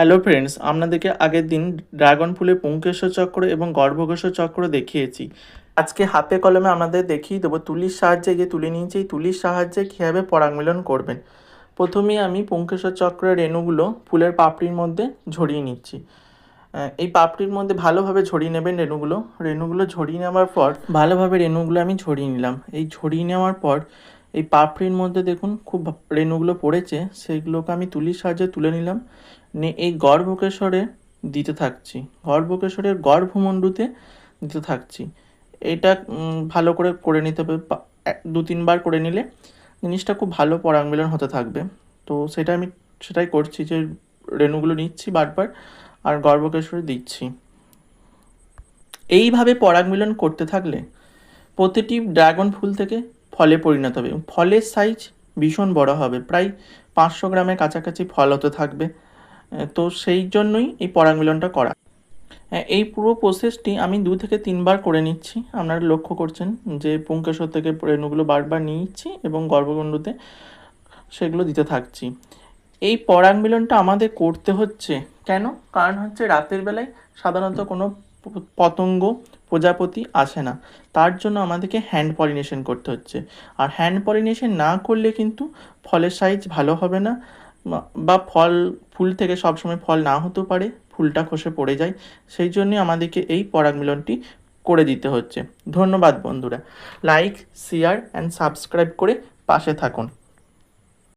Hello friends আপনাদেরকে আগের দিন ড্রাগন ফুলে পুঙ্কেশ্বর চক্র এবং গর্ভকেশ্বর চক্র দেখিয়েছি। আজকে হাতে কলমে আপনাদের দেখিয়ে দেবো তুলির সাহায্যে যে তুলে নিয়েছি। এই তুলির সাহায্যে কীভাবে পরাগমিলন করবেন? প্রথমেই আমি পুঙ্কেশ্বর চক্রের রেণুগুলো ফুলের পাপড়ির মধ্যে ঝরিয়ে নিচ্ছি। এই পাপড়ির মধ্যে ভালোভাবে ঝরিয়ে নেবেন রেণুগুলো। রেণুগুলো ঝরিয়ে নেওয়ার পর, ভালোভাবে রেণুগুলো আমি ছড়িয়ে নিলাম। এই ছড়িয়ে নেওয়ার পর এই পাপড়ির মধ্যে দেখুন খুব রেণুগুলো পড়েছে সেইগুলোকে আমি তুলির সাহায্যে তুলে নিলাম। নিয়ে এই গর্ভকেশ্বরে দিতে থাকছি। গর্ভকেশ্বরের গর্ভমণ্ডুতে দিতে থাকছি। এটা ভালো করে করে নিতে হবে। দু, তিনবার করে নিলে জিনিসটা খুব ভালো পরাগমিলন হতে থাকবে। তো সেটা আমি, সেটাই করছি যে রেণুগুলো নিচ্ছি বারবার আর গর্ভকেশ্বরে দিচ্ছি। এইভাবে পরাগমিলন করতে থাকলে প্রতিটি ড্রাগন ফুল থেকে ফলে পরিণত হবে। ফলের সাইজ ভীষণ বড় হবে। প্রায় পাঁচশো গ্রামের কাছাকাছি ফল হতে থাকবে। তো সেই জন্যই এই পরাগমিলনটা করা। এই পুরো প্রসেসটি আমি দু থেকে তিনবার করে নিচ্ছি। আপনারা লক্ষ্য করছেন যে পুঙ্কেশ্বর থেকে রেণুগুলো বারবার নিচ্ছি এবং গর্ভগণ্ডতে সেগুলো দিতে থাকছি। এই পরাগমিলনটা আমাদের করতে হচ্ছে কেন? কারণ হচ্ছে রাতের বেলায় সাধারণত কোনো পতঙ্গ প্রজাপতি আসে না। তার জন্য আমাদেরকে হ্যান্ড পলিনেশন করতে হচ্ছে। আর হ্যান্ড পলিনেশন না করলে কিন্তু ফলের সাইজ ভালো হবে না। বা- ফল, ফুল থেকে সবসময় ফল না হতেও পারে, ফুলটা খসে পড়ে যায়। সেই জন্যই আমাদেরকে এই পরাগমিলনটি করে দিতে হচ্ছে। ধন্যবাদ বন্ধুরা। লাইক শেয়ার অ্যান্ড সাবস্ক্রাইব করে পাশে থাকুন।